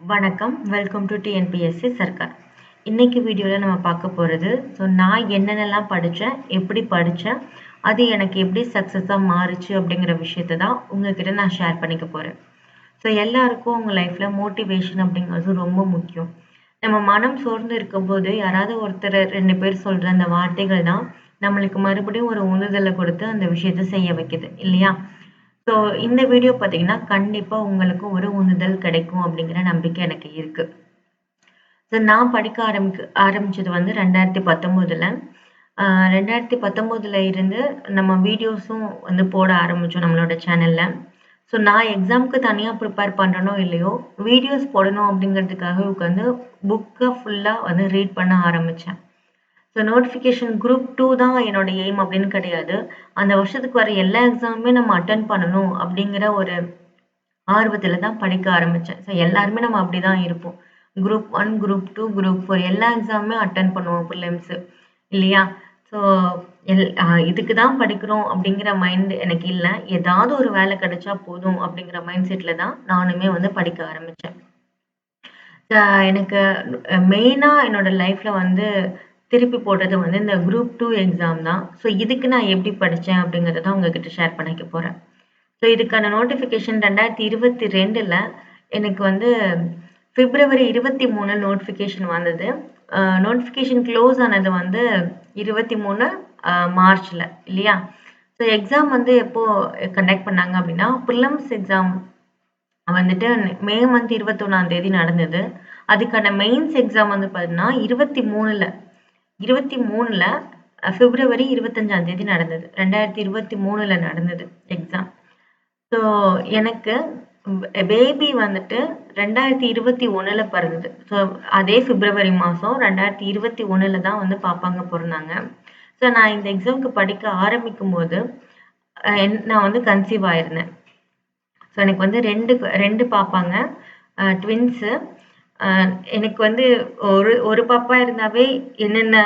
வணக்கம். Welcome to TNPSC Sarkar இன்னைக்கு வீடியோவில் நம்ம பார்க்க போகிறது ஸோ நான் என்னென்னலாம் படித்தேன் எப்படி படித்தேன் அது எனக்கு எப்படி சக்ஸஸாக மாறுச்சு அப்படிங்கிற விஷயத்தை தான் உங்ககிட்ட நான் ஷேர் பண்ணிக்க போகிறேன் ஸோ எல்லாருக்கும் உங்கள் லைஃப்பில் மோட்டிவேஷன் அப்படிங்கிறது ரொம்ப முக்கியம். நம்ம மனம் சோர்ந்து இருக்கும்போது யாராவது ஒருத்தர் ரெண்டு பேர் சொல்கிற அந்த வார்த்தைகள் தான் நம்மளுக்கு மறுபடியும் ஒரு உந்துதலை கொடுத்து அந்த விஷயத்தை செய்ய வைக்குது இல்லையா? ஸோ இந்த வீடியோ பார்த்தீங்கன்னா கண்டிப்பாக உங்களுக்கு ஒரு உந்துதல் கிடைக்கும் அப்படிங்கிற நம்பிக்கை எனக்கு இருக்கு. ஸோ நான் படிக்க ஆரம்பிக்க ஆரம்பிச்சது வந்து ரெண்டாயிரத்தி பத்தொம்போதில். ரெண்டாயிரத்தி பத்தொம்போதில் இருந்து நம்ம வீடியோஸும் வந்து போட ஆரம்பித்தோம் நம்மளோட சேனலில் ஸோ நான் எக்ஸாமுக்கு தனியாக ப்ரிப்பேர் பண்ணுறனோ இல்லையோ வீடியோஸ் போடணும் அப்படிங்கிறதுக்காக உட்காந்து புக்கை ஃபுல்லாக வந்து ரீட் பண்ண ஆரம்பித்தேன் ஸோ நோட்டிஃபிகேஷன் குரூப் டூ தான் என்னோட எய்ம் அப்படின்னு கிடையாது. அந்த வருஷத்துக்கு வர எல்லா எக்ஸாமுமே நம்ம அட்டன் பண்ணணும் அப்படிங்கிற ஒரு ஆர்வத்தில் தான் படிக்க ஆரம்பித்தேன் ஸோ எல்லாருமே நம்ம அப்படி தான் இருப்போம். Group one group two group four எல்லா எக்ஸாமுமே அட்டன் பண்ணுவோம் ப்ரிலிம்ஸு இல்லையா? ஸோ எல் இதுக்கு தான் படிக்கிறோம் அப்படிங்கிற மைண்ட் எனக்கு இல்லை. ஏதாவது ஒரு வேலை கிடைச்சா போதும் அப்படிங்கிற மைண்ட் செட்டில் தான் நானுமே வந்து படிக்க ஆரம்பித்தேன் எனக்கு மெயினாக என்னோட லைஃப்பில் வந்து திருப்பி போட்டது வந்து இந்த குரூப் டூ எக்ஸாம் தான். ஸோ இதுக்கு நான் எப்படி படித்தேன் அப்படிங்கிறத உங்ககிட்ட ஷேர் பண்ணிக்க போகிறேன் ஸோ இதுக்கான நோட்டிஃபிகேஷன் ரெண்டாயிரத்தி இருபத்தி ரெண்டில் எனக்கு வந்து பிப்ரவரி இருபத்தி மூணு நோட்டிஃபிகேஷன் வந்தது. நோட்டிஃபிகேஷன் க்ளோஸ் ஆனது வந்து இருபத்தி மூணு மார்ச்சில் இல்லையா? ஸோ எக்ஸாம் வந்து எப்போது கண்டக்ட் பண்ணாங்க அப்படின்னா ப்ரிலம்ஸ் எக்ஸாம் வந்துட்டு மே மந்த் இருபத்தொன்னாம் தேதி நடந்தது. அதுக்கான மெயின்ஸ் எக்ஸாம் வந்து பார்த்தீங்கன்னா இருபத்தி மூணில் இருபத்தி மூணில் பிப்ரவரி இருபத்தஞ்சாம் தேதி நடந்தது. ரெண்டாயிரத்தி இருபத்தி மூணில் நடந்தது எக்ஸாம் ஸோ எனக்கு பேபி வந்துட்டு ரெண்டாயிரத்தி இருபத்தி ஒன்றில் பிறந்தது. ஸோ அதே பிப்ரவரி மாதம் ரெண்டாயிரத்தி இருபத்தி ஒன்றில் தான் வந்து பாப்பாங்க பிறந்தாங்க. ஸோ நான் இந்த எக்ஸாமுக்கு படிக்க ஆரம்பிக்கும் போது நான் வந்து கன்சீவ் ஆயிருந்தேன். ஸோ எனக்கு வந்து ரெண்டு ரெண்டு பாப்பாங்க. ட்வின்ஸு எனக்கு வந்து ஒரு ஒரு பாப்பா இருந்தாவே என்னென்ன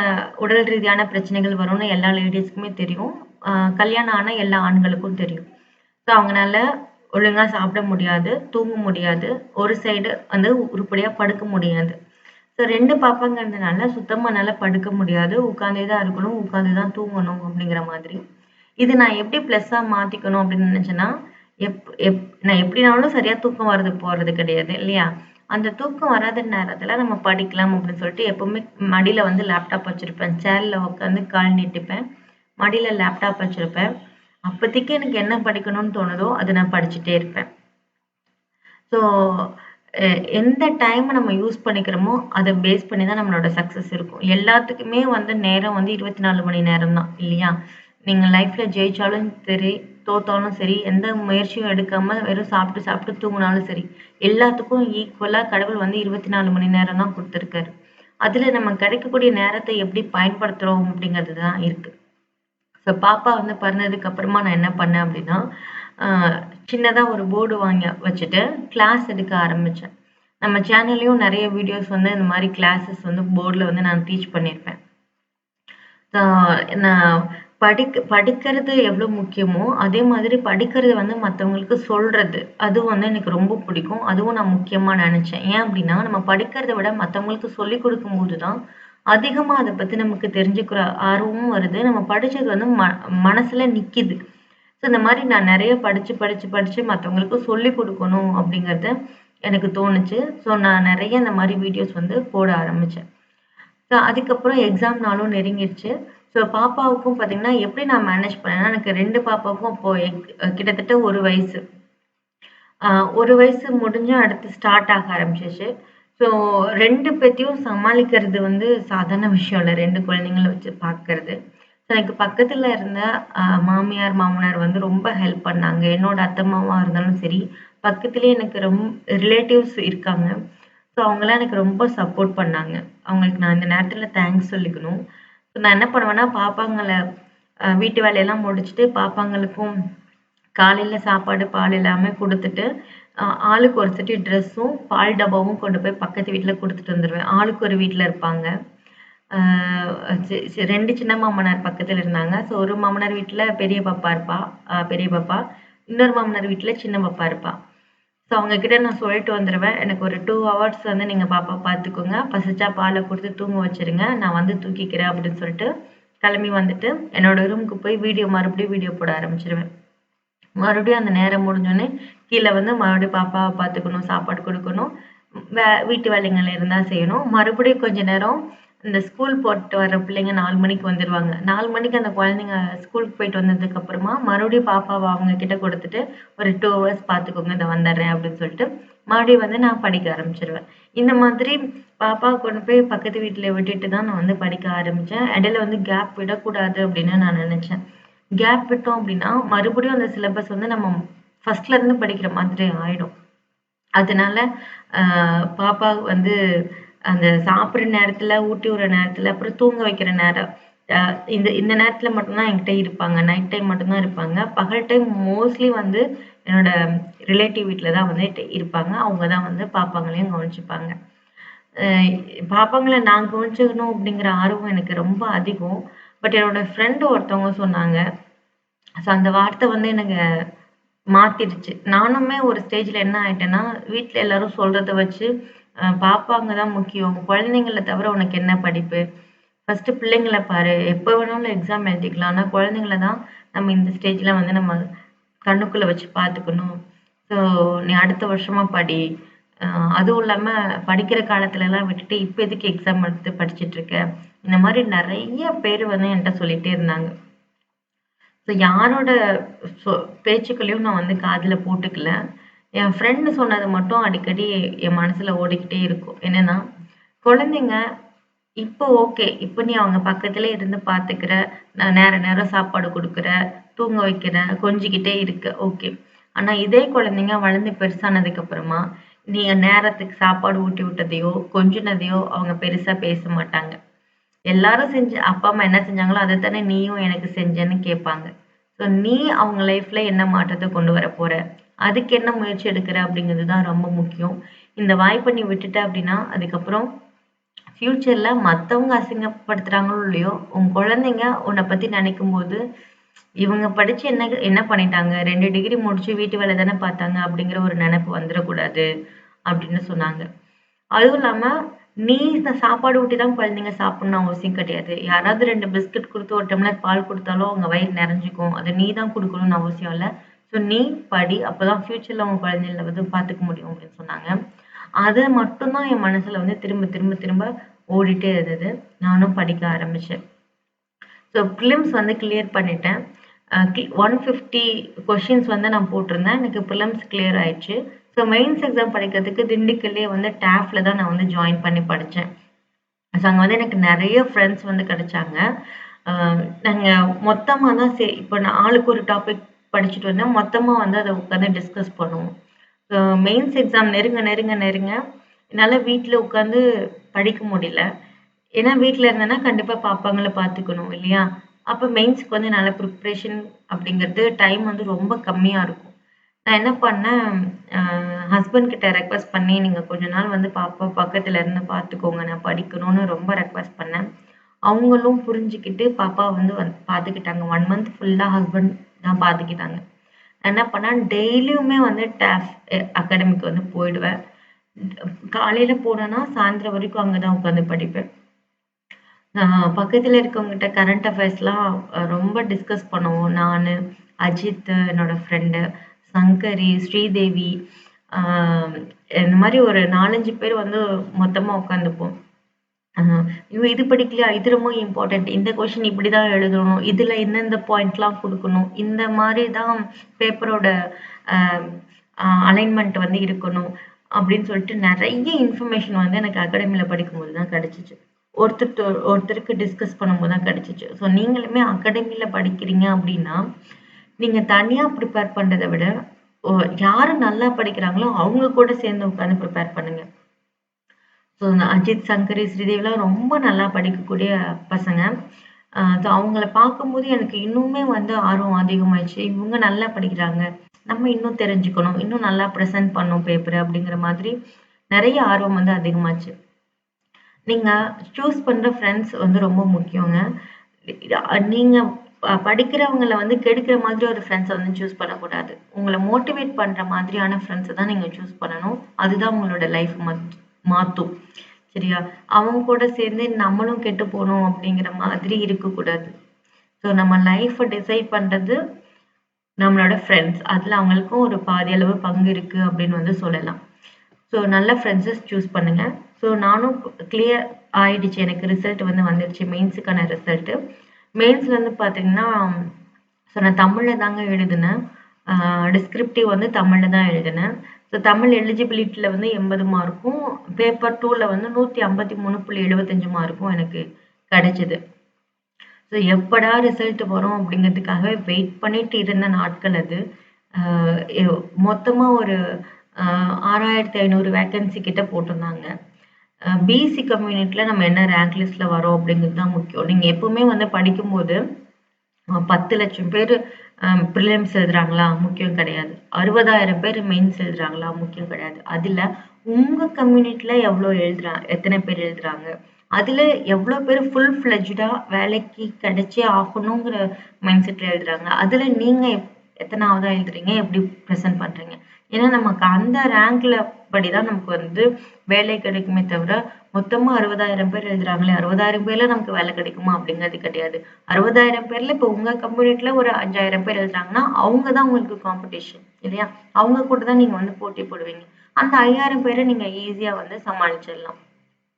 உடல் ரீதியான பிரச்சனைகள் வரும்னு எல்லா லேடிஸ்க்குமே தெரியும். கல்யாணம் ஆனால் எல்லா ஆண்களுக்கும் தெரியும். ஸோ அவங்களால ஒழுங்காக சாப்பிட முடியாது தூங்க முடியாது ஒரு சைடு வந்து உருப்படியாக படுக்க முடியாது. ஸோ ரெண்டு பாப்பாங்கிறதுனால சுத்தமாக நல்லா படுக்க முடியாது. உட்காந்தே தான் இருக்கணும் உட்காந்து தான் தூங்கணும் அப்படிங்கிற மாதிரி. இது நான் எப்படி ப்ளஸ்ஸாக மாற்றிக்கணும் அப்படின்னு நினச்சேன்னா எப் எப் நான் எப்படினாலும் சரியாக தூக்கம் வர்றது போகிறது கிடையாது இல்லையா? அந்த தூக்கம் வராத நேரத்தில் நம்ம படிக்கலாம் அப்படின்னு சொல்லிட்டு எப்போவுமே மடியில் வந்து லேப்டாப் வச்சுருப்பேன். சேரில் உட்காந்து கால் நீட்டிப்பேன். மடியில் லேப்டாப் வச்சுருப்பேன். அப்போதைக்கு எனக்கு என்ன படிக்கணும்னு தோணுதோ அதை நான் படிச்சுட்டே இருப்பேன். ஸோ எந்த டைமை நம்ம யூஸ் பண்ணிக்கிறோமோ அதை பேஸ் பண்ணி தான் நம்மளோட சக்ஸஸ் இருக்கும். எல்லாத்துக்குமே வந்து நேரம் வந்து இருபத்தி நாலு மணி நேரம் தான் இல்லையா நீங்கள் லைஃப்பில் ஜெயிச்சாலும் சரி தோத்தாலும் சரி எந்த முயற்சியும் எடுக்காம வெறும் சாப்பிட்டு சாப்பிட்டு தூங்கினாலும் சரி எல்லாத்துக்கும் ஈக்குவலா கடவுள் வந்து இருபத்தி நாலு மணி நேரம் தான் கொடுத்துருக்காரு. அதுல நம்ம கிடைக்கக்கூடிய நேரத்தை எப்படி பயன்படுத்துறோம் அப்படிங்கிறது தான் இருக்கு. ஸோ பாப்பா வந்து பிறந்ததுக்கு அப்புறமா நான் என்ன பண்ணேன் அப்படின்னா சின்னதாக ஒரு போர்டு வாங்கி வச்சுட்டு கிளாஸ் எடுக்க ஆரம்பித்தேன் நம்ம சேனல்லையும் நிறைய வீடியோஸ் வந்து இந்த மாதிரி கிளாஸஸ் வந்து போர்டில் வந்து நான் டீச் பண்ணியிருப்பேன். நான் படிக்க படிக்கிறது எவ்வளோ முக்கியமோ அதே மாதிரி படிக்கிறது வந்து மற்றவங்களுக்கு சொல்கிறது அதுவும் வந்து எனக்கு ரொம்ப பிடிக்கும். அதுவும் நான் முக்கியமாக நினச்சேன். ஏன் அப்படின்னா நம்ம படிக்கிறத விட மற்றவங்களுக்கு சொல்லி கொடுக்கும்போது தான் அதிகமாக அதை பற்றி நமக்கு தெரிஞ்சுக்கிற ஆர்வமும் வருது. நம்ம படித்தது வந்து ம மனசில் நிற்கிது ஸோ இந்த மாதிரி நான் நிறைய படித்து படித்து படித்து மற்றவங்களுக்கு சொல்லி கொடுக்கணும் அப்படிங்கிறது எனக்கு தோணுச்சு. ஸோ நான் நிறைய இந்த மாதிரி வீடியோஸ் வந்து போட ஆரம்பித்தேன் ஸோ அதுக்கப்புறம் எக்ஸாம் நாளும் நெருங்கிடுச்சு ஸோ பாப்பாவுக்கும் பார்த்தீங்கன்னா எப்படி நான் மேனேஜ் பண்ணேன்னா எனக்கு ரெண்டு பாப்பாவுக்கும் இப்போ கிட்டத்தட்ட ஒரு வயசு. ஒரு வயசு முடிஞ்சும் அடுத்து ஸ்டார்ட் ஆக ஆரம்பிச்சிச்சு. ஸோ ரெண்டு பேத்தையும் சமாளிக்கிறது வந்து சாதாரண விஷயம் இல்லை. ரெண்டு குழந்தைங்கள வச்சு பார்க்கறது ஸோ எனக்கு பக்கத்தில் இருந்த மாமியார் மாமனார் வந்து ரொம்ப ஹெல்ப் பண்ணாங்க. என்னோட அத்தை இருந்தாலும் சரி பக்கத்துலேயே எனக்கு ரொம்ப ரிலேட்டிவ்ஸ் இருக்காங்க. ஸோ அவங்களாம் எனக்கு ரொம்ப சப்போர்ட் பண்ணாங்க. அவங்களுக்கு நான் இந்த நேரத்தில் தேங்க்ஸ் சொல்லிக்கணும். நான் என்ன பண்ணுவேன்னா பாப்பாங்களை வீட்டு வேலையெல்லாம் முடிச்சுட்டு பாப்பாங்களுக்கும் காலையில் சாப்பாடு பால் எல்லாமே கொடுத்துட்டு ஆளுக்கு ஒரு செட்டு ட்ரெஸ்ஸும் பால் டப்பாவும் கொண்டு போய் பக்கத்து வீட்டில் கொடுத்துட்டு வந்துடுவேன் ஆளுக்கு ஒரு வீட்டில் இருப்பாங்க. ரெண்டு சின்ன மாமனார் பக்கத்தில் இருந்தாங்க. ஸோ ஒரு மாமனார் வீட்டில் பெரிய பாப்பா இருப்பா பெரிய பாப்பா. இன்னொரு மாமனார் வீட்டில் சின்ன பாப்பா இருப்பா. ஸோ அவங்கக்கிட்ட நான் சொல்லிட்டு வந்துருவேன். எனக்கு ஒரு டூ ஹவர்ஸ் வந்து நீங்கள் பாப்பா பார்த்துக்கோங்க. பசிச்சா பாலை கொடுத்து தூங்க வச்சுருங்க. நான் வந்து தூக்கிக்கிறேன் அப்படின்னு சொல்லிட்டு கிளம்பி வந்துட்டு, என்னோட ரூமுக்கு போய் வீடியோ மறுபடியும் வீடியோ போட ஆரம்பிச்சிருவேன் மறுபடியும் அந்த நேரம் முடிஞ்சோடனே கீழே வந்து மறுபடியும் பாப்பாவை பார்த்துக்கணும், சாப்பாடு கொடுக்கணும் வே வீட்டு வேலைங்கள் இருந்தால் செய்யணும். மறுபடியும் கொஞ்ச நேரம் இந்த ஸ்கூல் போட்டு வர பிள்ளைங்க நாலு மணிக்கு வந்துருவாங்க. நாலு மணிக்கு அந்த குழந்தைங்க ஸ்கூலுக்கு போயிட்டு வந்ததுக்கு அப்புறமா, மறுபடியும் பாப்பாவை அவங்க கிட்ட கொடுத்துட்டு ஒரு டூ ஹவர்ஸ் பார்த்துக்கோங்க. இதை வந்துடுறேன் அப்படின்னு சொல்லிட்டு, மறுபடியும் வந்து நான் படிக்க ஆரம்பிச்சிருவேன் இந்த மாதிரி பாப்பா கொண்டு போய் பக்கத்து வீட்டில் விட்டுட்டு தான் நான் வந்து படிக்க ஆரம்பிச்சேன். இடையில வந்து கேப் விடக்கூடாது அப்படின்னு நான் நினைச்சேன். கேப் விட்டோம் அப்படின்னா, மறுபடியும் அந்த சிலபஸ் வந்து நம்ம ஃபர்ஸ்ட்ல இருந்து படிக்கிற மாதிரி ஆயிடும். அதனால பாப்பா வந்து அந்த சாப்பிடுற நேரத்துல, ஊட்டி விடுற நேரத்துல, அப்புறம் தூங்க வைக்கிற நேரம், அ இந்த இந்த நேரத்துல மட்டும்தான் என்கிட்ட இருப்பாங்க. நைட் டைம் மட்டும்தான் இருப்பாங்க. பகல் டைம் மோஸ்ட்லி வந்து என்னோட ரிலேட்டிவ் வீட்ல தான் வந்துட்டு இருப்பாங்க. அவங்க தான் வந்து பாப்பாங்களையும் கவனிச்சுப்பாங்க. அ பாப்பாங்கள நான் கவனிச்சுக்கணும் அப்படிங்கிற ஆர்வம் எனக்கு ரொம்ப அதிகம். பட் என்னோட ஃப்ரெண்ட் ஒருத்தவங்க சொன்னாங்க. ஸோ அந்த வார்த்தை வந்து எனக்கு மாத்திடுச்சு. நானுமே ஒரு ஸ்டேஜ்ல என்ன ஆயிட்டேன்னா, வீட்ல எல்லாரும் சொல்றத வச்சு, அ பாப்பாங்க தான் முக்கியம். குழந்தைங்கள தவிர உனக்கு என்ன படிப்பு? ஃபர்ஸ்ட்டு பிள்ளைங்கள பாரு. எப்ப வேணாலும் எக்ஸாம் எழுதிக்கலாம். ஆனா குழந்தைங்கள தான் நம்ம இந்த ஸ்டேஜ்ல வந்து நம்ம கண்ணுக்குள்ள வச்சு பார்த்துக்கணும். ஸோ நீ அடுத்த வருஷமா படி. அ அதுவும் இல்லாம படிக்கிற காலத்துலலாம் விட்டுட்டு, இப்ப எதுக்கு எக்ஸாம் எடுத்து படிச்சுட்டு இருக்க? இந்த மாரி நெறைய பேரு வந்து என்ட்ட சொல்லிட்டே இருந்தாங்க. ஸோ யாரோட சொ பேச்சுக்களையும் நான் வந்து காதுல போட்டுக்கல. என் ஃப்ரெண்ட் சொன்னது மட்டும் அடிக்கடி என் மனசுல ஓடிக்கிட்டே இருக்கும். என்னன்னா, குழந்தைங்க இப்போ ஓகே. இப்போ நீ அவங்க பக்கத்திலே இருந்து பார்த்துக்கிற, நான் நேர நேரம் சாப்பாடு குடுக்குற, தூங்க வைக்கிற, கொஞ்சிக்கிட்டே இருக்க. ஓகே. ஆனா இதே குழந்தைங்க வளர்ந்து பெருசானதுக்கு அப்புறமா, நீங்க நேரத்துக்கு சாப்பாடு ஊட்டி விட்டதையோ, கொஞ்சுனதையோ அவங்க பெருசா பேச மாட்டாங்க. எல்லாரும் செஞ்ச அப்பா, அம்மா என்ன செஞ்சாங்களோ, அத தானே நீயும் எனக்கு செஞ்சேன்னு கேட்பாங்க. ஸோ நீ அவங்க லைஃப்ல என்ன மாற்றத்த கொண்டு வரப்போற? அதுக்கு என்ன முயற்சி எடுக்கிற? அப்படிங்கிறது தான் ரொம்ப முக்கியம். இந்த வாய்ப்ப நீ விட்டுட்ட அப்படின்னா, அதுக்கப்புறம் ஃப்யூச்சர்ல மத்தவங்க அசிங்கப்படுத்துறாங்களோ இல்லையோ, உன் குழந்தைங்க உன்ன பத்தி நினைக்கும்போது, இவங்க படிச்சு என்ன என்ன பண்ணிட்டாங்க? 2 டிகிரி முடிச்சு வீட்டு வேலை தானே பார்த்தாங்க அப்படிங்கிற ஒரு நெனப்பு வந்துரக்கூடாது அப்படின்னு சொன்னாங்க. அதுவும் இல்லாம, நீ இந்த சாப்பாடு ஊட்டி தான் குழந்தைங்க சாப்பிடணும்னு அவசியம் கிடையாது. யாராவது 2 பிஸ்கட் குடுத்து, ஒரு டம்ளர் பால் குடுத்தாலும் அவங்க வயிறு நெறஞ்சுக்கும். அது நீ தான் குடுக்கணும்னு அவசியம் இல்ல. ஸோ நீ படி. அப்பதான் ஃபியூச்சர்ல உன் குழந்தைகள வந்து பார்த்துக்க முடியும் அப்படின்னு சொன்னாங்க. அது மட்டும் தான் என் மனசுல வந்து திரும்ப திரும்ப திரும்ப ஓடிட்டே இருந்தது. நானும் படிக்க ஆரம்பிச்சேன். ஸோ பிலிம்ஸ் வந்து கிளியர் பண்ணிட்டேன். அ கி 150 கொஸ்டின்ஸ் வந்து நான் போட்டிருந்தேன். எனக்கு பிலிம்ஸ் கிளியர் ஆயிடுச்சு. ஸோ மெயின்ஸ் எக்ஸாம் படிக்கிறதுக்கு திண்டுக்கல்லே வந்து டேஃப்ல தான் நான் வந்து ஜாயின் பண்ணி படித்தேன் ஸோ அங்கே வந்து எனக்கு நிறைய ஃப்ரெண்ட்ஸ் வந்து கிடைச்சாங்க. நாங்கள் மொத்தமாக தான் சே இப்போ நான் ஆளுக்கு ஒரு டாபிக் படிச்சுட்டு வந்தேன். மொத்தமாக வந்து அதை உட்காந்து டிஸ்கஸ் பண்ணுவோம். ஸோ மெயின்ஸ் எக்ஸாம் நெருங்க நெருங்க நெருங்க என்னால் வீட்டில் உட்காந்து படிக்க முடியல. ஏன்னா வீட்டில் இருந்தேன்னா கண்டிப்பாக பாப்பாங்கள பார்த்துக்கணும் இல்லையா? அப்போ மெயின்ஸ்க்கு வந்து நல்ல ப்ரிப்ரேஷன் அப்படிங்கிறது டைம் வந்து ரொம்ப கம்மியாக இருக்கும். நான் என்ன பண்ணேன், அ ஹஸ்பண்ட் கிட்ட ரெக்வெஸ்ட் பண்ணி, "நீங்க கொஞ்ச நாள் வந்து பாப்பாவ பக்கத்துல இருந்து பார்த்துக்கோங்க. நான் படிக்கணும்னு" ரொம்ப ரெக்வெஸ்ட் பண்ணேன். அவங்களும் புரிஞ்சுக்கிட்டு பாப்பாவ வந்து வந் பார்த்துக்கிட்டாங்க. 1 மந்த் ஃபுல்லா ஹஸ்பண்ட் தான் பார்த்துக்கிட்டாங்க. நான் என்ன பண்ணேன், டெய்லியுமே வந்து டேஃப் எ அகாடமிக்கு வந்து போயிடுவேன். காலையில போனேன்னா, சாயந்தரம் வரைக்கும் அங்க தான் உட்காந்து படிப்பேன். அ பக்கத்துல இருக்கவங்ககிட்ட கரண்ட் அஃபேர்ஸ்லாம் ரொம்ப டிஸ்கஸ் பண்ணுவோம். நானு, அஜித் என்னோட ஃப்ரெண்டு, சங்கரி, ஸ்ரீதேவி, இந்த மாதிரி ஒரு 4, 5 பேர் வந்து மொத்தமா உட்காந்துப்போம். "ஐயோ! இது படிக்கலையா? இது ரொம்ப இம்பார்ட்டன்ட். இந்த கொஷின் இப்படி தான் எழுதணும். இதுல இந்தந்த பாயிண்ட்லாம் கொடுக்கணும் இந்த மாதிரி தான் பேப்பரோட அலைன்மெண்ட் வந்து இருக்கணும். அப்படின்னு சொல்லிட்டு நிறைய இன்ஃபர்மேஷன் வந்து எனக்கு அகாடமியில் படிக்கும்போது தான் கிடைச்சுச்சு. ஒருத்தர் ஒருத்தருக்கு டிஸ்கஸ் பண்ணும்போது தான் கிடச்சிச்சு ஸோ நீங்களுமே அகாடமியில் படிக்கிறீங்க அப்படின்னா, நீங்க தனியா ப்ரிப்பேர் பண்றத விட, ஒ யாரு நல்லா படிக்கிறாங்களோ அவங்க கூட சேர்ந்து உட்காந்து ப்ரிப்பேர் பண்ணுங்க. ஸோ இந்த அஜித், சங்கரி, ஸ்ரீதேவிலாம் ரொம்ப நல்லா படிக்கக்கூடிய பசங்க. அ ஸோ அவங்கள பார்க்கும்போது எனக்கு இன்னுமே வந்து ஆர்வம் அதிகமாயிடுச்சு இவங்க நல்லா படிக்கிறாங்க. நம்ம இன்னும் தெரிஞ்சுக்கணும். இன்னும் நல்லா பிரசன்ட் பண்ணணும் பேப்பர் அப்படிங்கிற மாதிரி நெறைய ஆர்வம் வந்து அதிகமாச்சு. நீங்க சூஸ் பண்ற ஃப்ரெண்ட்ஸ் வந்து ரொம்ப முக்கியங்க. நீங்கள் நீங்க படிக்கிறவங்கள வந்து கெடுக்கிற மாதிரி ஒரு ஃப்ரெண்ட்ஸை வந்து சூஸ் பண்ணக்கூடாது. உங்களை மோட்டிவேட் பண்ற மாதிரியான ஃப்ரெண்ட்ஸை தான் நீங்க சூஸ் பண்ணணும். அதுதான் உங்களோட லைஃப் மாற்றும் மாத்தும். சரியா? அவங்க கூட சேர்ந்து நம்மளும் கெட்டு போகணும் அப்படிங்கிற மாதிரி இருக்கக்கூடாது. ஸோ நம்ம லைஃப்ப டிசைட் பண்றது நம்மளோட ஃப்ரெண்ட்ஸ். அதில் அவங்களுக்கும் ஒரு பாதி அளவு பங்கு இருக்கு அப்படின்னு வந்து சொல்லலாம். ஸோ நல்ல ஃப்ரெண்ட்ஸஸ் சூஸ் பண்ணுங்க. ஸோ நானும் கிளியர் ஆயிடுச்சு. எனக்கு ரிசல்ட் வந்து வந்துடுச்சு மெயின்ஸுக்கான ரிசல்ட்டு. மெயின்ஸ்ல வந்து பார்த்தீங்கன்னா, ஸோ நான் தமிழ்ல தாங்க எழுதினேன். டிஸ்கிரிப்டிவ் வந்து தமிழ்ல தான் எழுதினேன். ஸோ தமிழ் எலிஜிபிலிட்டில வந்து 80 மார்க்கும், பேப்பர் 2ல வந்து 153.75 மார்க்கும் எனக்கு கிடைச்சது. ஸோ எப்படா ரிசல்ட் வரும் அப்படிங்கிறதுக்காகவே வெயிட் பண்ணிட்டு இருந்த நாட்கள் அது. மொத்தமாக எ மொத்தமா ஒரு ஆறாயிரத்தி 6500 வேக்கன்சி கிட்ட போட்டிருந்தாங்க. அ பிசி கம்யூனிட்டில நம்ம என்ன ரேங்க் லிஸ்ட்ல வரோம் அப்படிங்கிறது தான் முக்கியம். நீங்க எப்பவுமே வந்து படிக்கும்போது, அ 10,00,000 பேரு அ பிரிலிம்ஸ் எழுதுறாங்களா? முக்கியம் கிடையாது. 60,000 பேர் மெயின்ஸ் எழுதுறாங்களா? முக்கியம் கிடையாது. அதுல உங்க கம்யூனிட்டில எவ்வளோ எழுதுறா எத்தன பேர் எழுதுறாங்க? அதுல எவ்வளோ பேர் ஃபுல் ஃப்ளெட்ஜ்டா வேலைக்கு கிடைச்சே ஆகணுங்கிற மைண்ட் செட்ல எழுதுறாங்க? அதுல நீங்க எப் எத்தனாவதா எழுதுறீங்க? எப்படி பிரசன்ட் பண்றீங்க? ஏன்னா நமக்கு அந்த ரேங்க்ல படிதான் நமக்கு வந்து வேலை கிடைக்குமே தவிர, மொத்தமா 60,000 பேர் எழுதுறாங்களே, 60,000 பேர்ல நமக்கு வேலை கிடைக்குமா? அப்படிங்கிறது கிடையாது. 60,000 பேர்ல இப்ப உங்க கம்யூனிட்டில ஒரு 5,000 பேர் எழுதுறாங்கன்னா, அவங்கதான் உங்களுக்கு காம்படிஷன் இல்லையா? அவங்க கூட தான் நீங்க வந்து போட்டி போடுவீங்க. அந்த ஐயாயிரம் பேரை நீங்க ஈஸியா வந்து சமாளிச்சிடலாம்.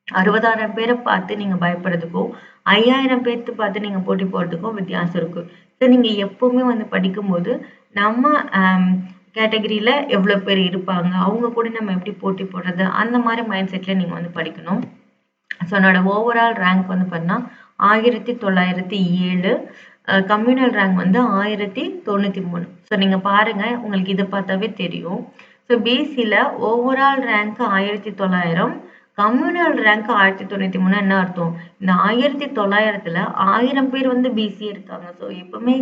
அறுபதாயிரம் பேரை பார்த்து நீங்க பயப்படுறதுக்கும், ஐயாயிரம் பேர்த்து பார்த்து நீங்க போட்டி போடுறதுக்கும் வித்தியாசம் இருக்கு. ஸோ நீங்க எப்பவுமே வந்து படிக்கும்போது, நம்ம ஆஹ் கேட்டகிரியில் எவ்வளோ பேர் இருப்பாங்க? அவங்க கூட நம்ம எப்படி போட்டி போடுறது? அந்த மாதிரி மைண்ட் செட்டில் நீங்கள் வந்து படிக்கணும். ஸோ என்னோட ஓவரால் ரேங்க் வந்து பார்த்தீங்கன்னா, 1907 அ கம்யூனல் ரேங்க் வந்து 1093. ஸோ நீங்கள் பாருங்கள் உங்களுக்கு இதை பார்த்தாவே தெரியும். ஸோ பிசியில் ஓவரால் ரேங்க் 1900 கம்யூனல் ரேங்க் 1093 என்ன அர்த்தம்? இந்த 1900ல 1000 பேர் வந்து பிசி இருக்காங்க. ஸோ எப்பவுமே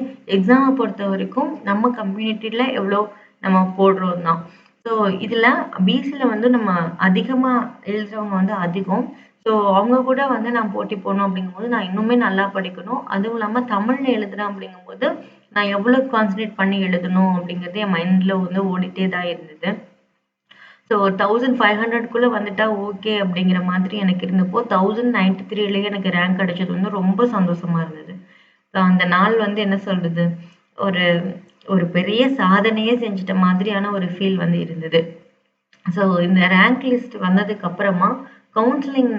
பொறுத்த வரைக்கும் நம்ம கம்யூனிட்டியில் எவ்வளோ நம்ம போடுறோம் தான். ஸோ இதில் பிசியில் வந்து நம்ம அதிகமாக எழுதுறவங்க வந்து அதிகம். ஸோ அவங்க கூட வந்து நான் போட்டி போடணும் அப்படிங்கும்போது, நான் இன்னுமே நல்லா படிக்கணும். அதுவும் இல்லாமல் தமிழ்ல எழுதுறேன் அப்படிங்கும்போது, நான் எவ்வளோ கான்சன்ட்ரேட் பண்ணி எழுதணும் அப்படிங்கிறது என் மைண்டில் வந்து ஓடிட்டே தான் இருந்தது. ஸோ 1500க்குள்ள வந்துட்டா ஓகே அப்படிங்கிற மாதிரி எனக்கு இருந்தப்போ, 1093லயே எனக்கு ரேங்க் கிடைச்சது வந்து ரொம்ப சந்தோஷமா இருந்தது. ஸோ அந்த நாள் வந்து என்ன சொல்றது? ஒரு ஒரு பெரிய சாதனையே செஞ்சுட்ட மாதிரியான ஒரு ஃபீல் வந்து இருந்தது. ஸோ இந்த ரேங்க் லிஸ்ட் வந்ததுக்கு அப்புறமா, கவுன்சிலிங்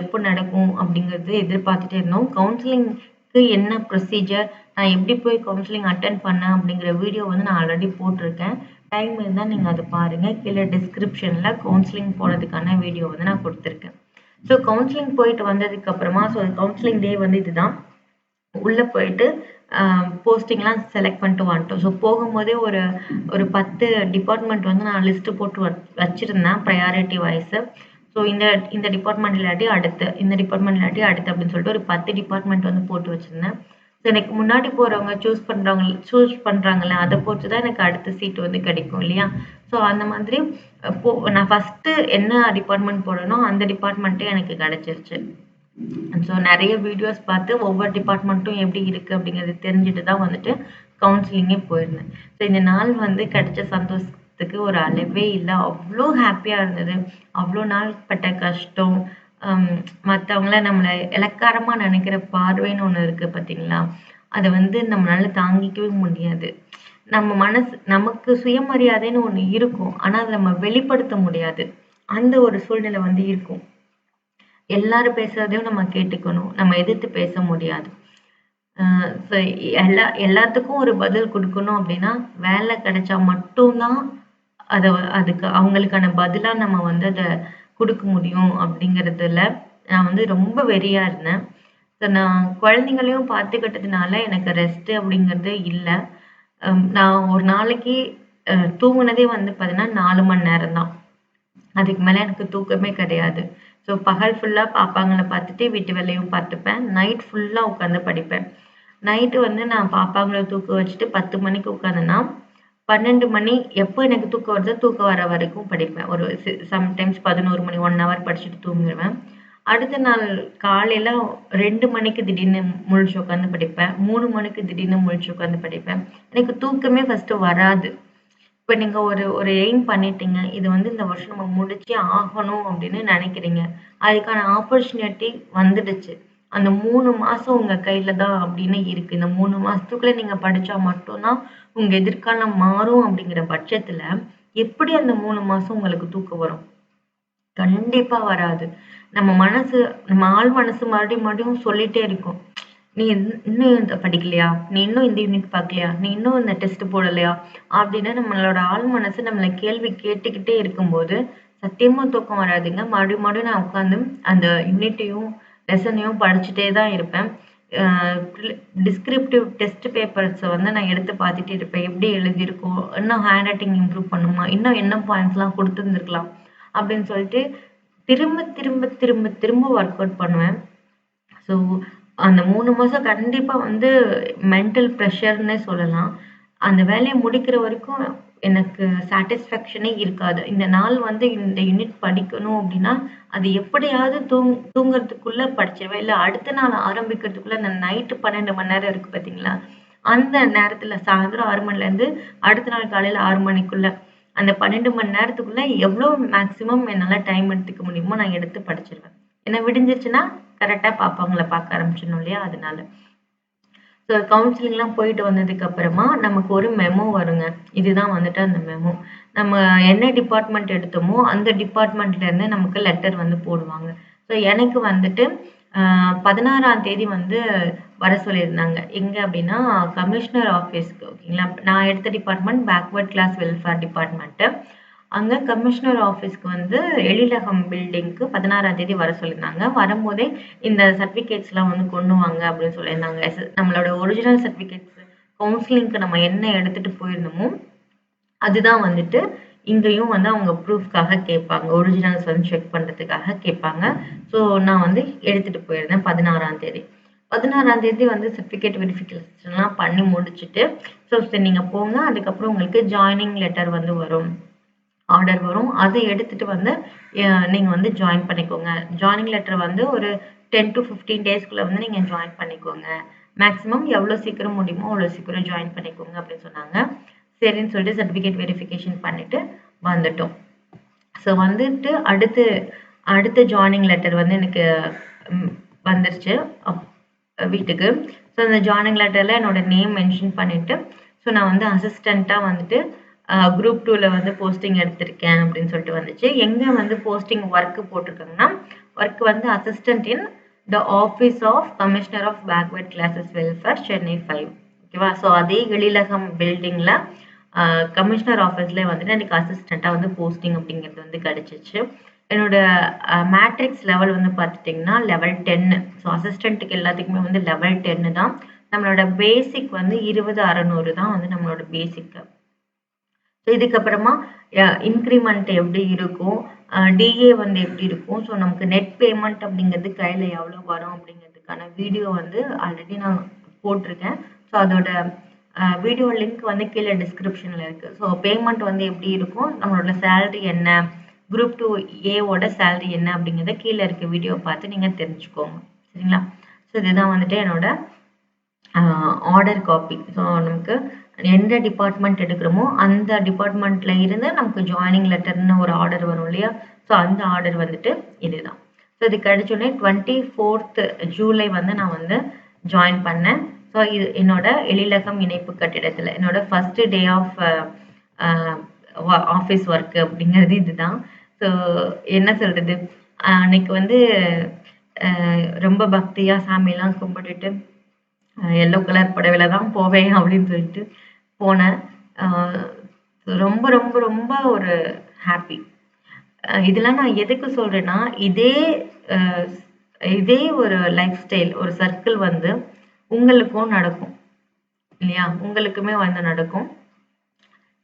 எப்போ நடக்கும் அப்படிங்கிறது எதிர்பார்த்துட்டே இருந்தோம். கவுன்சிலிங்க்கு என்ன ப்ரொசீஜர்? நான் எப்படி போய் கவுன்சிலிங் அட்டன் பண்ணேன் அப்படிங்கிற வீடியோ வந்து நான் ஆல்ரெடி போட்டிருக்கேன். டைம் இருந்தால் நீங்க அதை பாருங்க. கீழே டிஸ்கிரிப்ஷன்ல கவுன்சிலிங் போனதுக்கான வீடியோ வந்து நான் கொடுத்துருக்கேன் ஸோ கவுன்சிலிங் போயிட்டு வந்ததுக்கு அப்புறமா, ஸோ கவுன்சிலிங் டே வந்து இதுதான். உள்ள போயிட்டு போஸ்டிங்லாம் செலக்ட் பண்ணிட்டு வந்துட்டோம். ஸோ போகும்போதே ஒரு ஒரு 10 டிபார்ட்மெண்ட் வந்து நான் லிஸ்ட் போட்டு வச்சுருந்தேன் வச்சிருந்தேன் ப்ரையாரிட்டி வைஸு ஸோ இந்த இந்த டிபார்ட்மெண்ட் இல்லாட்டி அடுத்து, இந்த டிபார்ட்மெண்ட் இல்லாட்டி அடுத்து அப்படின்னு சொல்லிட்டு ஒரு 10 டிபார்ட்மெண்ட் வந்து போட்டு வச்சிருந்தேன். ஸோ எனக்கு முன்னாடி போகிறவங்க சூஸ் பண்ணுறவங்க சூஸ் பண்ணுறாங்கல்ல அதை பொறுத்து தான் எனக்கு அடுத்த சீட் வந்து கிடைக்கும் இல்லையா? ஸோ அந்த மாதிரி போ நான் ஃபஸ்ட்டு என்ன டிபார்ட்மெண்ட் போடணும் அந்த டிபார்ட்மெண்ட்டே எனக்கு கிடைச்சிருச்சு. ஸோ நெறைய வீடியோஸ் பார்த்து ஒவ்வொரு டிபார்ட்மெண்ட்டும் எப்படி இருக்கு அப்படிங்கிறது தெரிஞ்சுட்டு தான் வந்துட்டு கவுன்சிலிங்கே போயிருந்தேன். ஸோ இந்த நாள் வந்து கிடைச்ச சந்தோஷத்துக்கு ஒரு அளவே இல்ல. அவ்ளோ ஹேப்பியா இருந்தது. அவ்ளோ நாள் பட்ட கஷ்டம், அம் மத்தவங்கள நம்மள இளக்காரமா நினைக்கிற பார்வைன்னு ஒண்ணு இருக்கு பார்த்தீங்களா? அத வந்து நம்மளால தாங்கிக்கவே முடியாது. நம்ம மனசு நமக்கு சுயமரியாதைன்னு ஒண்ணு இருக்கும். ஆனா அத நம்ம வெளிப்படுத்த முடியாது. அந்த ஒரு சூழ்நிலை வந்து இருக்கும். எல்லாரும் பேசுறதையும் நம்ம கேட்டுக்கணும். நம்ம எதிர்த்து பேச முடியாது. ஆஹ் ஸோ எல்லா எல்லாத்துக்கும் ஒரு பதில் குடுக்கணும் அப்படின்னா, வேலை கிடைச்சா மட்டும் தான் அத அதுக்கு அவங்களுக்கான பதிலா நம்ம வந்து அதை குடுக்க முடியும் அப்படிங்கிறதுல நான் வந்து ரொம்ப வெறியா இருந்தேன். ஸோ நான் குழந்தைங்களையும் பார்த்துக்கிட்டதுனால எனக்கு ரெஸ்ட் அப்படிங்கிறது இல்லை அம் நான் ஒரு நாளைக்கு அஹ் தூங்குனதே வந்து பார்த்தீங்கன்னா நாலு மணி நேரம் தான். அதுக்கு மேல எனக்கு தூக்கமே கிடையாது. ஸோ பகல் ஃபுல்லாக பாப்பாங்களை பார்த்துட்டு வீட்டு வேலையும் பார்த்துப்பேன். நைட் ஃபுல்லாக உட்காந்து படிப்பேன். நைட்டு வந்து நான் பாப்பாங்களை தூக்க வச்சுட்டு 10 மணிக்கு உட்காந்தேன்னா, 12 மணி எப்போ எனக்கு தூக்கம் வருதோ, தூக்கம் வர வரைக்கும் படிப்பேன். ஒரு சம்டைம்ஸ் 11 மணி ஒன் ஹவர் படிச்சுட்டு தூங்கிடுவேன் அடுத்த நாள் காலையில் ரெண்டு மணிக்கு திடீர்னு முழிச்சு உட்காந்து படிப்பேன். மூணு மணிக்கு திடீர்னு முழிச்சு உட்காந்து படிப்பேன். எனக்கு தூக்கமே ஃபஸ்ட்டு வராது. இப்ப நீங்க ஒரு ஒரு எய்ம் பண்ணிட்டீங்க. இது வந்து இந்த வருஷம் நம்ம முடிச்சே ஆகணும் அப்படின்னு நினைக்கிறீங்க. அதுக்கான ஆப்பர்ச்சுனிட்டி வந்துடுச்சு. அந்த 3 மாசம் உங்க கையில தான் அப்படின்னு இருக்கு. இந்த 3 மாசத்துக்குள்ள நீங்க படிச்சா மட்டும் தான் உங்க எதிர்காலம் மாறும் அப்படிங்கிற பட்சத்துல, எப்படி அந்த 3 மாசம் உங்களுக்கு தூக்கம் வரும்? கண்டிப்பா வராது. நம்ம மனசு நம்ம ஆழ் மனசு மறுபடியும் மறுபடியும் சொல்லிட்டே இருக்கும். "நீ இன் இன்னும் இத படிக்கலையா? நீ இன்னும் இந்த யூனிட் பார்க்கலையா? நீ இன்னும் இந்த டெஸ்ட் போடலையா?" அப்படின்னு நம்மளோட ஆழ் மனசு நம்மள கேள்வி கேட்டுக்கிட்டே இருக்கும்போது, சத்தியமா தூக்கம் வராதுங்க. மறுபடியும் மறுபடியும் நான் உட்காந்து அந்த யூனிட்டையும், லெசனையும் படிச்சுட்டே தான் இருப்பேன். அ டிஸ்கிரிப்டிவ் டெஸ்ட் பேப்பர்ஸ வந்து நான் எடுத்து பார்த்துட்டே இருப்பேன். எப்படி எழுதியிருக்கோம்? இன்னும் ஹேண்ட் ரைட்டிங் இம்ப்ரூவ் பண்ணுமா? இன்னும் என்ன பாயிண்ட்ஸ்லாம் குடுத்துருந்துருக்கலாம்? அப்படின்னு சொல்லிட்டு திரும்ப திரும்ப திரும்ப திரும்ப ஒர்க் அவுட் பண்ணுவேன். ஸோ அந்த 3 மாசம் கண்டிப்பா வந்து மென்டல் ப்ரெஷர்ன்னே சொல்லலாம். அந்த வேலைய முடிக்கிற வரைக்கும் எனக்கு சாட்டிஸ்ஃபேக்ஷனே இருக்காது. இந்த நாள் வந்து இந்த யூனிட் படிக்கணும் அப்படின்னா, அது எப்படியாவது தூங் தூங்குறதுக்குள்ள படிச்சிருவேன். இல்ல அடுத்த நாள் ஆரம்பிக்கிறதுக்குள்ள அந்த நைட்டு 12 மணி நேரம் இருக்கு பார்த்தீங்களா? அந்த நேரத்துல சாயந்தரம் 6 மணிலேருந்து அடுத்த நாள் காலையில 6 மணிக்குள்ள, அந்த 12 மணி நேரத்துக்குள்ள எவ்வளோ மேக்ஸிமம் என்னால டைம் எடுத்துக்க முடியுமோ நான் எடுத்து படிச்சிருவேன். ஏன்னா விடிஞ்சிருச்சுன்னா கரெக்டாக பாப்பாங்களை பார்க்க ஆரம்பிச்சிடணும் இல்லையா? அதனால. ஸோ கவுன்சிலிங்லாம் போயிட்டு வந்ததுக்கு அப்புறமா நமக்கு ஒரு மெமோ வருங்க. இதுதான் வந்துட்டு அந்த மெமோ. நம்ம என்ன டிபார்ட்மெண்ட் எடுத்தோமோ, அந்த டிபார்ட்மெண்ட்லேருந்து நமக்கு லெட்டர் வந்து போடுவாங்க. ஸோ எனக்கு வந்துட்டு பதினாறாம் தேதி வந்து வர சொல்லியிருந்தாங்க. எங்க அப்படின்னா, கமிஷனர் ஆஃபீஸ்க்கு ஓகேங்களா? நான் எடுத்த department backward class welfare department. அங்க கமிஷனர் ஆஃபீஸ்க்கு வந்து எழிலகம் பில்டிங்க்கு 16ஆம் தேதி வர சொல்லியிருந்தாங்க. வரும்போதே இந்த சர்டிஃபிகேட்ஸ்லாம் வந்து கொண்டு வாங்க அப்படின்னு சொல்லியிருந்தாங்க. எஸ் நம்மளோட ஒரிஜினல் சர்டிஃபிகேட்ஸ் கவுன்சிலிங்க்கு நம்ம என்ன எடுத்துட்டு போயிருந்தோமோ, அதுதான் வந்துட்டு இங்கேயும் வந்து அவங்க ப்ரூஃப்காக கேட்பாங்க. ஒரிஜினல்ஸ் வந்து செக் பண்ணுறதுக்காக கேட்பாங்க. ஸோ நான் வந்து எடுத்துகிட்டு போயிருந்தேன் 16ஆம் தேதி. 16ஆம் தேதி வந்து சர்டிஃபிகேட் வெரிஃபிகேஷன்லாம் பண்ணி முடிச்சுட்டு, ஸோ சரி நீங்கள் போங்க. அதுக்கப்புறம் உங்களுக்கு ஜாயினிங் லெட்டர் வந்து வரும். ஆர்டர் வரும். அதை எடுத்துட்டு வந்து நீங்கள் வந்து ஜாயின் பண்ணிக்கோங்க. ஜாயினிங் லெட்டர் வந்து ஒரு 10-15 டேஸ்க்குள்ள வந்து நீங்கள் ஜாயின் பண்ணிக்கோங்க. மேக்ஸிமம் எவ்வளோ சீக்கிரம் முடியுமோ அவ்வளோ சீக்கிரம் ஜாயின் பண்ணிக்கோங்க அப்படின்னு சொன்னாங்க. சரின்னு சொல்லிட்டு சர்டிஃபிகேட் வெரிஃபிகேஷன் பண்ணிட்டு வந்துட்டோம். ஸோ வந்துட்டு அடுத்து அடுத்த ஜாயினிங் லெட்டர் வந்து எனக்கு வந்துருச்சு அப் வீட்டுக்கு. ஸோ அந்த ஜாயினிங் லெட்டரில் என்னோட நேம் மென்ஷன் பண்ணிவிட்டு ஸோ நான் வந்து அசிஸ்டண்ட்டாக வந்துட்டு குரூப் டூவில் வந்து போஸ்டிங் எடுத்திருக்கேன் அப்படின்னு சொல்லிட்டு வந்துச்சு. எங்க வந்து போஸ்டிங் ஒர்க் போட்டிருக்காங்கன்னா, ஒர்க் வந்து assistant in the office of commissioner of backward classes welfare Chennai five ஓகேவா? ஸோ அதே எழிலகம் பில்டிங்கில் கமிஷனர் ஆஃபீஸில் வந்துட்டு எனக்கு அசிஸ்டண்ட்டாக வந்து போஸ்டிங் அப்படிங்கிறது வந்து கிடச்சிச்சு என்னோட மேட்ரிக்ஸ் லெவல் வந்து பார்த்துட்டிங்கன்னா லெவல் 10 ஸோ அசிஸ்டண்ட்டுக்கு எல்லாத்துக்குமே வந்து லெவல் 10 தான். நம்மளோட பேசிக் வந்து 20,600 தான் வந்து நம்மளோட பேசிக்கு. ஸோ இதுக்கப்புறமா இன்க்ரிமெண்ட் எப்படி இருக்கும்? டிஏ வந்து எப்படி இருக்கும்? ஸோ நமக்கு நெட் பேமெண்ட் அப்படிங்கிறது கையில் எவ்வளோ வரும் அப்படிங்கிறதுக்கான வீடியோ வந்து ஆல்ரெடி நான் போட்டிருக்கேன். ஸோ அதோட வீடியோ லிங்க் வந்து கீழே டிஸ்கிரிப்ஷனில் இருக்குது ஸோ பேமெண்ட் வந்து எப்படி இருக்கும்? நம்மளோட சேலரி என்ன? குரூப் டூ ஏவோட சேலரி என்ன அப்படிங்கிறத கீழே இருக்க வீடியோ பார்த்து நீங்கள் தெரிஞ்சுக்கோங்க. சரிங்களா? ஸோ இதுதான் வந்துட்டு என்னோட ஆர்டர் காப்பி. ஸோ நமக்கு எந்த டிபார்ட்மெண்ட் எடுக்கிறோமோ, அந்த டிபார்ட்மெண்ட்ல இருந்து நமக்கு ஜாயினிங் லெட்டர்னு ஒரு ஆர்டர் வரும் இல்லையா? ஸோ அந்த ஆர்டர் வந்துட்டு இதுதான். ஸோ இது கிடைச்சோடனே டுவெண்ட்டி ஃபோர்த்து ஜூலை வந்து நான் வந்து ஜாயின் பண்ணேன். ஸோ இது என்னோட எழிலகம் இணைப்பு கட்டிடத்தில் என்னோட first day of office work அப்படிங்கிறது இதுதான். ஸோ என்ன சொல்றது? அன்னைக்கு வந்து uh, ரொம்ப பக்தியா சாமிலாம் கும்பிட்டுட்டு, uh, எல்லோ கலர் புடவையில தான் போவேன் அப்படின்னு சொல்லிட்டு போனேன். அ ரொம்ப ரொம்ப ரொம்ப ஒரு ஹாப்பி. அ இதெல்லாம் நான் எதுக்கு சொல்றேன்னா, இதே அ இதே ஒரு லைஃப் ஸ்டைல் ஒரு சர்க்கிள் வந்து உங்களுக்கும் நடக்கும். இல்லையா? உங்களுக்குமே வந்து நடக்கும்.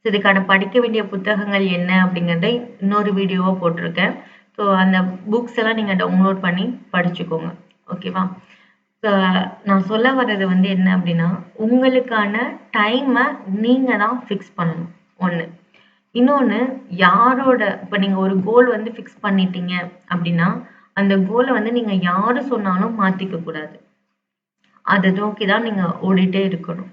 இதுக்கான படிக்க வேண்டிய புத்தகங்கள் என்ன அப்படிங்கிறதை இன்னொரு வீடியோவா போட்டிருக்கேன். ஸோ அந்த புக்ஸ் எல்லாம் நீங்க டவுன்லோட் பண்ணி படிச்சுக்கோங்க. ஓகேவா? நான் சொல்ல வர்றது வந்து என்ன அப்படின்னா, உங்களுக்கான டைம நீங்க தான் ஃபிக்ஸ் பண்ணணும். 1. இன்னொன்னு யாரோட இப்ப நீங்க ஒரு கோல் வந்து ஃபிக்ஸ் பண்ணிட்டீங்க அப்படின்னா, அந்த கோலை வந்து நீங்க யாரு சொன்னாலும் மாத்திக்க கூடாது அதை நோக்கி தான் நீங்க ஓடிட்டே இருக்கணும்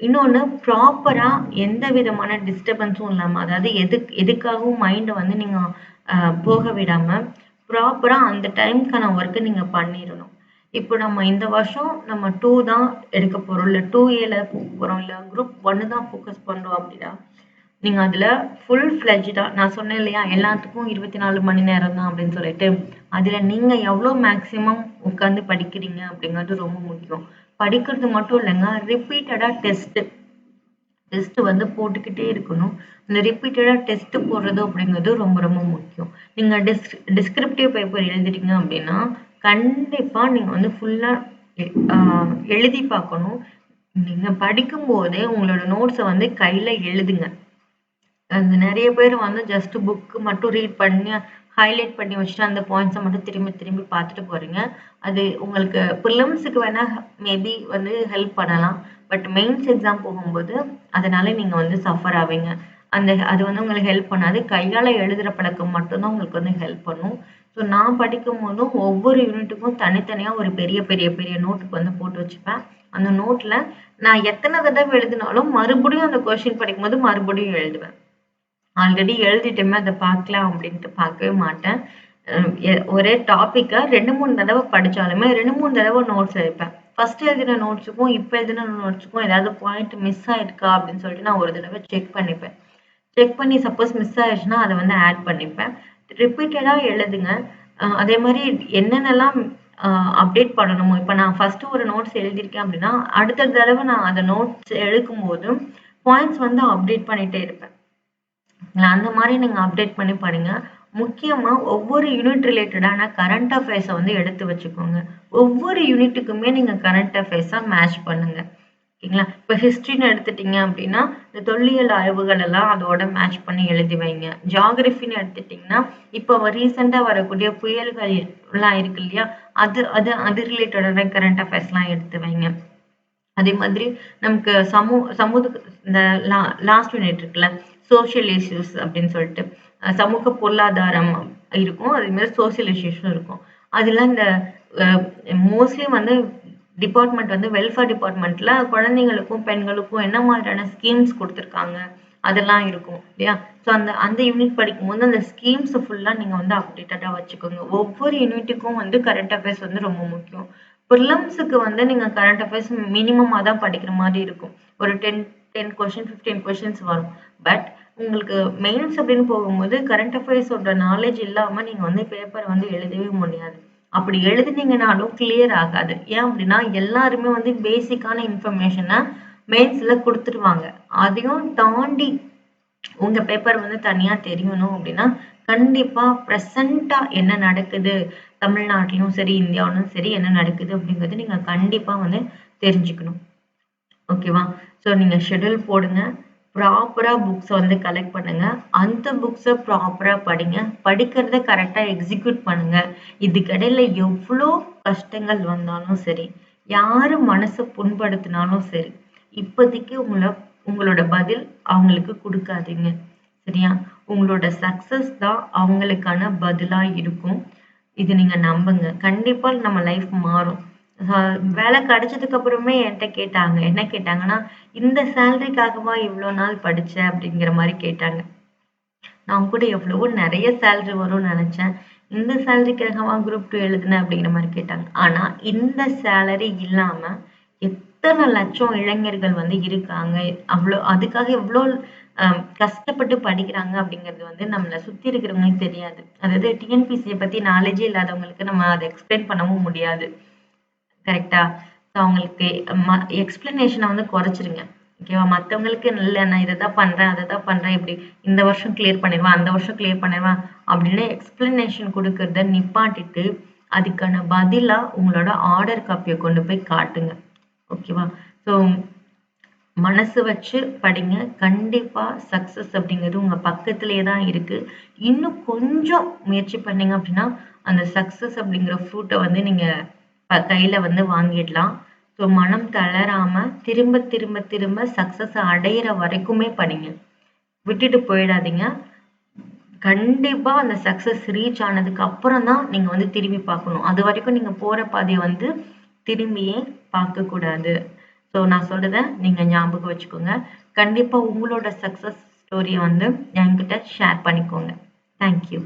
இன்னொன்னு ப்ராப்பரா எந்த விதமான டிஸ்டர்பன்ஸும் இல்லாம அதாவது எதுக் எதுக்காகவும் மைண்டை வந்து நீங்க போக விடாம ப்ராப்பரா அந்த டைம்க்கான ஒர்க்கை நீங்க பண்ணிடணும் இப்போ நம்ம இந்த வருஷம் நம்ம டூ தான் எடுக்க போறோம். இல்ல டூ ஏல போக போறோம். இல்ல குரூப் ஒன்னு தான் ஃபோக்கஸ் பண்றோம் அப்படின்னா நீங்க அதுல ஃபுல் ஃபிளெஜ்டா நான் சொன்னேன் இல்லையா எல்லாத்துக்கும் இருபத்தி நாலு மணி நேரம் தான் அப்படின்னு சொல்லிட்டு அதுல நீங்க எவ்வளவு மேக்சிமம் உட்கார்ந்து படிக்கிறீங்க அப்படிங்கிறது ரொம்ப முக்கியம். படிக்கிறது மட்டும் இல்லைங்க ரிப்பீட்டடா டெஸ்ட் டெஸ்ட் வந்து போட்டுக்கிட்டே இருக்கணும். இந்த ரிப்பீட்டடா டெஸ்ட் போடுறது அப்படிங்கிறது ரொம்ப ரொம்ப முக்கியம். நீங்க டிஸ் டிஸ்கிரிப்டிவ் பேப்பர் எழுதிட்டீங்க அப்படின்னா கண்டிப்பா நீங்க வந்து ஃபுல்லா எழுதி பார்க்கணும். நீங்க படிக்கும் போதே உங்களோட நோட்ஸை வந்து கையில எழுதுங்க. அது நிறைய பேர் வந்து ஜஸ்ட் புக் மட்டும் ரீட் பண்ணி ஹைலைட் பண்ணி வச்சுட்டு அந்த பாயிண்ட்ஸை மட்டும் திரும்பி திரும்பி பார்த்துட்டு போறீங்க. அது உங்களுக்கு பிலிம்ஸுக்கு வேணா மேபி வந்து ஹெல்ப் பண்ணலாம். பட் மெயின்ஸ் எக்ஸாம் போகும்போது அதனால நீங்க வந்து சஃபர் ஆவீங்க. அந்த அது வந்து உங்களுக்கு ஹெல்ப் பண்ணாது. கையால எழுதுற பழக்கம் மட்டும்தான் உங்களுக்கு வந்து ஹெல்ப் பண்ணும். ஸோ நான் படிக்கும் போதும் ஒவ்வொரு யூனிட்டுக்கும் தனித்தனியா ஒரு பெரிய பெரிய பெரிய நோட்டுக்கு வந்து போட்டு வச்சுப்பேன். அந்த நோட்ல நான் எத்தனை தடவை எழுதினாலும் மறுபடியும் அந்த கொஸ்டின் படிக்கும்போது மறுபடியும் எழுதுவேன். ஆல்ரெடி எழுதிட்டேமே அதை பார்க்கலாம் அப்படின்ட்டு பார்க்கவே மாட்டேன். எ- ஒரே டாப்பிக்கை ரெண்டு மூணு தடவை படிச்சாலுமே ரெண்டு மூணு தடவை நோட்ஸ் எழுப்பேன் ஃபர்ஸ்ட் எழுதின நோட்ஸுக்கும் இப்போ எழுதின நோட்ஸுக்கும் ஏதாவது பாயிண்ட் மிஸ் ஆயிருக்கா அப்படின்னு சொல்லிட்டு நான் ஒரு தடவை செக் பண்ணிப்பேன். செக் பண்ணி சப்போஸ் மிஸ் ஆயிடுச்சுன்னா அதை வந்து ஆட் பண்ணிப்பேன். ரிப்பீட்டடாக எழுதுங்க. அஹ் அதே மாதிரி என்னென்னலாம் அப்டேட் பண்ணணுமோ இப்போ நான் ஃபர்ஸ்ட் ஒரு நோட்ஸ் எழுதியிருக்கேன் அப்படின்னா அடுத்த தடவை நான் அந்த நோட்ஸ் எடுக்கும்போது பாயிண்ட்ஸ் வந்து அப்டேட் பண்ணிட்டே இருப்பேன். அந்த மாதிரி நீங்கள் அப்டேட் பண்ணி படிங்க. முக்கியமாக ஒவ்வொரு யூனிட் ரிலேட்டடான கரண்ட் அஃபேர்ஸை வந்து எடுத்து வச்சுக்கோங்க. ஒவ்வொரு யூனிட்டுக்குமே நீங்கள் கரண்ட் அஃபேர்ஸாக மேட்ச் பண்ணுங்கள் ஓகேங்களா இப்போ ஹிஸ்ட்ரின்னு எடுத்துட்டீங்க அப்படின்னா இந்த தொல்லியல் ஆய்வுகள் எல்லாம் அதோட மேட்ச் பண்ணி எழுதி வைங்க. ஜியாகிரபின்னு எடுத்துட்டீங்கன்னா இப்போ ரீசெண்டாக வரக்கூடிய புயல்கள் எல்லாம் இருக்கு இல்லையா? அது அது அது ரிலேட்டடான கரண்ட் அஃபேர்ஸ்லாம் எடுத்து வைங்க. அதே மாதிரி நமக்கு சமூ சமூக இந்த லா லாஸ்ட் யூனிட் இருக்குல்ல சோசியல் இஷ்யூஸ் அப்படின்னு சொல்லிட்டு சமூக பொருளாதாரம் இருக்கும். அதே மாதிரி சோசியல் இஷ்யூஸும் இருக்கும். அதெல்லாம் இந்த மோஸ்ட்லி வந்து டிபார்ட்மெண்ட் வந்து வெல்ஃபேர் டிபார்ட்மெண்ட்ல குழந்தைங்களுக்கும் பெண்களுக்கும் என்ன மாதிரியான ஸ்கீம்ஸ் கொடுத்துருக்காங்க? அதெல்லாம் இருக்கும் இல்லையா? ஸோ அந்த அந்த யூனிட் படிக்கும்போது அந்த ஸ்கீம்ஸ் ஃபுல்லா நீங்க வந்து அப்டேட்டடா வச்சுக்கோங்க. ஒவ்வொரு யூனிட்டுக்கும் வந்து கரண்ட் அஃபேர்ஸ் வந்து ரொம்ப முக்கியம். ப்ரிலிம்ஸுக்கு வந்து நீங்க கரண்ட் அஃபேர்ஸ் மினிமமாக தான் படிக்கிற மாதிரி இருக்கும். ஒரு ten ten question fifteen questions வரும். பட் உங்களுக்கு மெயின்ஸ் அப்படின்னு போகும்போது கரண்ட் அஃபேர்ஸோட நாலேஜ் இல்லாம நீங்க வந்து பேப்பர் வந்து எழுதவே முடியாது. அப்படி எழுதுனீங்கனாலும் கிளியர் ஆகாது. ஏன் அப்படின்னா எல்லாருமே வந்து பேசிக்கான இன்ஃபர்மேஷனை மெயின்ஸ்ல கொடுத்துருவாங்க. அதையும் தாண்டி உங்க பேப்பர் வந்து தனியா தெரியணும் அப்படின்னா கண்டிப்பா ப்ரெசண்டா என்ன நடக்குது தமிழ்நாட்டிலும் சரி இந்தியாவிலும் சரி என்ன நடக்குது அப்படிங்கறது நீங்க கண்டிப்பா வந்து தெரிஞ்சுக்கணும். ஓகேவா ஸோ நீங்க ஷெட்யூல் போடுங்க. ப்ராப்பராக புக்ஸை வந்து கலெக்ட் பண்ணுங்கள் அந்த புக்ஸை ப்ராப்பராக படிங்க. படிக்கிறத கரெக்டாக எக்ஸிக்யூட் பண்ணுங்கள் இதுக்கிடையில் எவ்வளோ கஷ்டங்கள் வந்தாலும் சரி யார் மனசை புண்படுத்தினாலும் சரி இப்போதைக்கு உங்களை உங்களோட பதில் அவங்களுக்கு கொடுக்காதீங்க. சரியா? உங்களோட சக்சஸ் தான் அவங்களுக்கான பதிலாக இருக்கும். இது நீங்கள் நம்புங்க. கண்டிப்பாக நம்ம லைஃப் மாறும். வேலை கிடைச்சதுக்கு அப்புறமே என்கிட்ட கேட்டாங்க. என்ன கேட்டாங்கன்னா இந்த சேலரிக்காகவா இவ்வளவு நாள் படிச்ச? அப்படிங்கிற மாதிரி கேட்டாங்க. நான் கூட எவ்வளவோ நிறைய சேலரி வரும்னு நினைச்சேன். இந்த சேலரிக்காகவா குரூப் டூ எழுதுனேன் அப்படிங்கிற மாதிரி கேட்டாங்க. ஆனா இந்த சேலரி இல்லாம எத்தனை லட்சம் இளைஞர்கள் வந்து இருக்காங்க? அவ்வளோ அதுக்காக எவ்வளோ ஆஹ் கஷ்டப்பட்டு படிக்கிறாங்க? அப்படிங்கிறது வந்து நம்மளை சுத்தி இருக்கிறவங்களுக்கு தெரியாது. அதாவது டிஎன்பிசியை பத்தி நாலேஜே இல்லாதவங்களுக்கு நம்ம அதை எக்ஸ்பிளைன் பண்ணவும் முடியாது. கரெக்டா ஸோ அவங்களுக்கு எக்ஸ்பிளனேஷனை வந்து குறைச்சிருங்க. ஓகேவா மற்றவங்களுக்கு இல்லை நான் இதை தான் பண்றேன் அதை தான் பண்றேன் இப்படி இந்த வருஷம் கிளியர் பண்ணிடுவேன் அந்த வருஷம் கிளியர் பண்ணிடுவேன் அப்படின்னு எக்ஸ்பிளனேஷன் கொடுக்கறத நிப்பாட்டிட்டு அதுக்கான பதிலா உங்களோட ஆர்டர் காப்பியை கொண்டு போய் காட்டுங்க. ஓகேவா ஸோ மனசு வச்சு படிங்க. கண்டிப்பா சக்சஸ் அப்படிங்கிறது உங்க பக்கத்துலேயே தான் இருக்கு. இன்னும் கொஞ்சம் முயற்சி பண்ணீங்க அப்படின்னா அந்த சக்சஸ் அப்படிங்கிற ஃப்ரூட்டை வந்து நீங்க கையில வந்து வாங்கிடலாம் ஸோ மனம் தளராம திரும்ப திரும்ப திரும்ப சக்சஸ் அடையிற வரைக்குமே படிங்க விட்டுட்டு போயிடாதீங்க கண்டிப்பா அந்த சக்ஸஸ் ரீச் ஆனதுக்கு அப்புறம் தான் நீங்க வந்து திரும்பி பார்க்கணும். அதுவரைக்கும் நீங்க போற பாதைய வந்து திரும்பியே பார்க்கக்கூடாது. ஸோ நான் சொல்றத நீங்க ஞாபகம் வச்சுக்கோங்க. கண்டிப்பா உங்களோட சக்ஸஸ் ஸ்டோரிய வந்து என்கிட்ட ஷேர் பண்ணிக்கோங்க. Thank you.